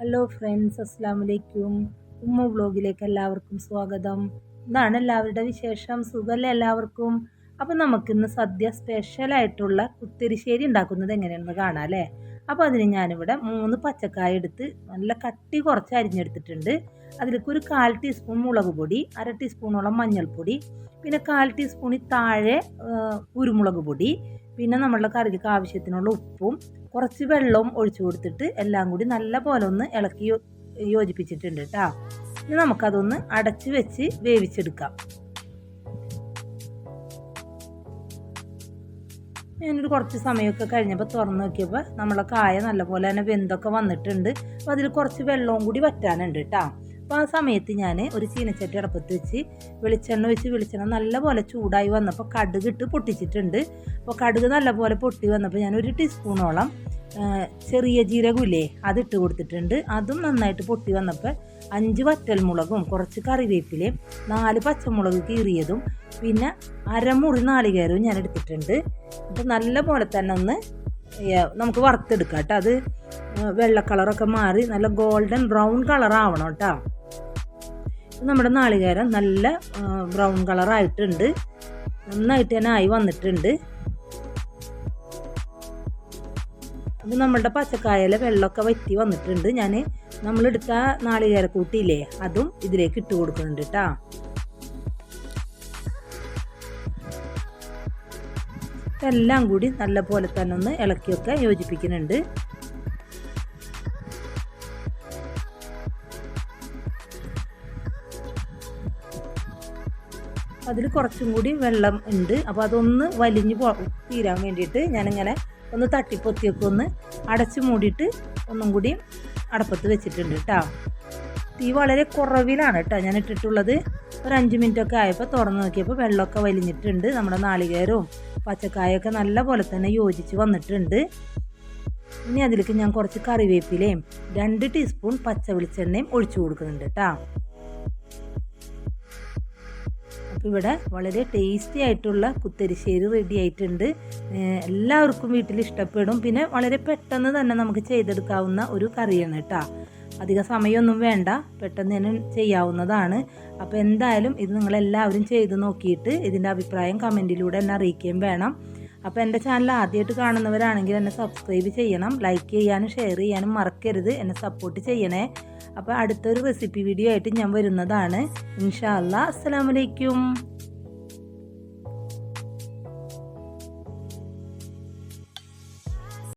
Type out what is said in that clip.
Hello friends അസ്സാം വലൈക്കും ഉമ്മ വ്ളോഗിലേക്ക് എല്ലാവർക്കും സ്വാഗതം. ഇതാണ് എല്ലാവരുടെ വിശേഷം. സുഖമല്ലേ എല്ലാവർക്കും? അപ്പോൾ നമുക്കിന്ന് സദ്യ സ്പെഷ്യലായിട്ടുള്ള കുത്തിരിശ്ശേരി ഉണ്ടാക്കുന്നത് എങ്ങനെയാണെന്ന് കാണാം അല്ലേ? അപ്പോൾ അതിന് ഞാനിവിടെ മൂന്ന് പച്ചക്കായ എടുത്ത് നല്ല കട്ടി കുറച്ച് അരിഞ്ഞെടുത്തിട്ടുണ്ട്. അതിലേക്ക് ഒരു കാൽ ടീസ്പൂൺ മുളക് പൊടി അര ടീസ്പൂണോളം മഞ്ഞൾപ്പൊടി പിന്നെ കാൽ ടീസ്പൂണിൽ താഴെ കുരുമുളക് പൊടി പിന്നെ നമ്മളുടെ കറിക്ക് ആവശ്യത്തിനുള്ള ഉപ്പും കുറച്ച് വെള്ളവും ഒഴിച്ചു കൊടുത്തിട്ട് എല്ലാം കൂടി നല്ല പോലെ ഒന്ന് ഇളക്കി യോജിപ്പിച്ചിട്ടുണ്ട് കേട്ടോ ഇനി നമുക്കതൊന്ന് അടച്ച് വെച്ച് വേവിച്ചെടുക്കാം. ഞാനൊരു കുറച്ച് സമയമൊക്കെ കഴിഞ്ഞപ്പോൾ തുറന്ന് നോക്കിയപ്പോൾ നമ്മളെ കായ നല്ലപോലെ തന്നെ വെന്തൊക്കെ വന്നിട്ടുണ്ട്. അപ്പോൾ അതിൽ കുറച്ച് വെള്ളവും കൂടി വറ്റാനുണ്ട് കേട്ടോ അപ്പോൾ ആ സമയത്ത് ഞാൻ ഒരു ചീനച്ചട്ടി അടപ്പത്ത് വെച്ച് വെളിച്ചെണ്ണ ഒഴിച്ച് വെളിച്ചെണ്ണ നല്ലപോലെ ചൂടായി വന്നപ്പോൾ കടുക് ഇട്ട് പൊട്ടിച്ചിട്ടുണ്ട്. അപ്പോൾ കടുക് നല്ലപോലെ പൊട്ടി വന്നപ്പോൾ ഞാൻ ഒരു ടീസ്പൂണോളം ചെറിയ ജീരകമില്ലേ അതിട്ട് കൊടുത്തിട്ടുണ്ട്. അതും നന്നായിട്ട് പൊട്ടി വന്നപ്പോൾ അഞ്ച് വറ്റൽമുളകും കുറച്ച് കറിവേപ്പിലയും നാല് പച്ചമുളക് കീറിയതും പിന്നെ അരമുറി നാളികേരവും ഞാൻ എടുത്തിട്ടുണ്ട്. അപ്പോൾ നല്ല പോലെ തന്നെ ഒന്ന് നമുക്ക് വറുത്തെടുക്കാം കേട്ടോ. അത് വെള്ള കളറൊക്കെ മാറി നല്ല ഗോൾഡൻ ബ്രൗൺ കളർ ആവണം കേട്ടോ. നമ്മുടെ നാളികേരം നല്ല ബ്രൗൺ കളറായിട്ടുണ്ട് നന്നായിട്ട് തന്നെ ആയി വന്നിട്ടുണ്ട്. അത് നമ്മളുടെ പച്ചക്കായയിലെ വെള്ളമൊക്കെ വറ്റി വന്നിട്ടുണ്ട്. ഞാൻ നമ്മളെടുത്ത നാളികേരക്കൂട്ടിയില്ലേ അതും ഇതിലേക്ക് ഇട്ട് കൊടുക്കുന്നുണ്ട് കേട്ടോ എല്ലാം കൂടി നല്ല പോലെ തന്നെ ഒന്ന് ഇളക്കിയൊക്കെ യോജിപ്പിക്കുന്നുണ്ട്. അതിൽ കുറച്ചും കൂടി വെള്ളം ഉണ്ട്. അപ്പോൾ അതൊന്ന് വലിഞ്ഞ് പോ തീരാൻ വേണ്ടിയിട്ട് ഞാനിങ്ങനെ ഒന്ന് തട്ടിപ്പൊത്തിയൊക്കെ ഒന്ന് അടച്ച് മൂടിയിട്ട് ഒന്നും കൂടി അടപ്പത്ത് വെച്ചിട്ടുണ്ട് കേട്ടോ തീ വളരെ കുറവിലാണ് കേട്ടോ ഞാൻ ഇട്ടിട്ടുള്ളത് ഒരു അഞ്ച് മിനിറ്റൊക്കെ ആയപ്പോൾ തുറന്ന് നോക്കിയപ്പോൾ വെള്ളമൊക്കെ വലിഞ്ഞിട്ടുണ്ട്. നമ്മുടെ നാളികേരവും പച്ചക്കായൊക്കെ നല്ല പോലെ തന്നെ യോജിച്ച് വന്നിട്ടുണ്ട്. ഇനി അതിലേക്ക് ഞാൻ കുറച്ച് കറിവേപ്പിലയും രണ്ട് ടീസ്പൂൺ പച്ച വെളിച്ചെണ്ണയും ഒഴിച്ചു കൊടുക്കുന്നുണ്ട് കേട്ടോ ഇവിടെ വളരെ ടേസ്റ്റി ആയിട്ടുള്ള കുത്തരിശ്ശേരി റെഡി ആയിട്ടുണ്ട്. എല്ലാവർക്കും വീട്ടിൽ ഇഷ്ടപ്പെടും. പിന്നെ വളരെ പെട്ടെന്ന് തന്നെ നമുക്ക് ചെയ്തെടുക്കാവുന്ന ഒരു കറിയാണ് കേട്ടോ. അധിക സമയമൊന്നും വേണ്ട. പെട്ടെന്ന് തന്നെ ചെയ്യാവുന്നതാണ്. അപ്പോൾ എന്തായാലും ഇത് നിങ്ങളെല്ലാവരും ചെയ്ത് നോക്കിയിട്ട് ഇതിന്റെ അഭിപ്രായം കമന്റിലൂടെ എന്നെ അറിയിക്കുകയും വേണം. അപ്പോൾ എന്റെ ചാനൽ ആദ്യമായിട്ട് കാണുന്നവരാണെങ്കിൽ എന്നെ സബ്സ്ക്രൈബ് ചെയ്യണം ലൈക്ക് ചെയ്യാനും ഷെയർ ചെയ്യാനും മറക്കരുത് എന്നെ സപ്പോർട്ട് ചെയ്യണേ. അപ്പോൾ അടുത്തൊരു റെസിപ്പി വീഡിയോ ആയിട്ട് ഞാൻ വരുന്നതാണ്. ഇൻഷാ അല്ലാ അസ്സലാമലൈക്കും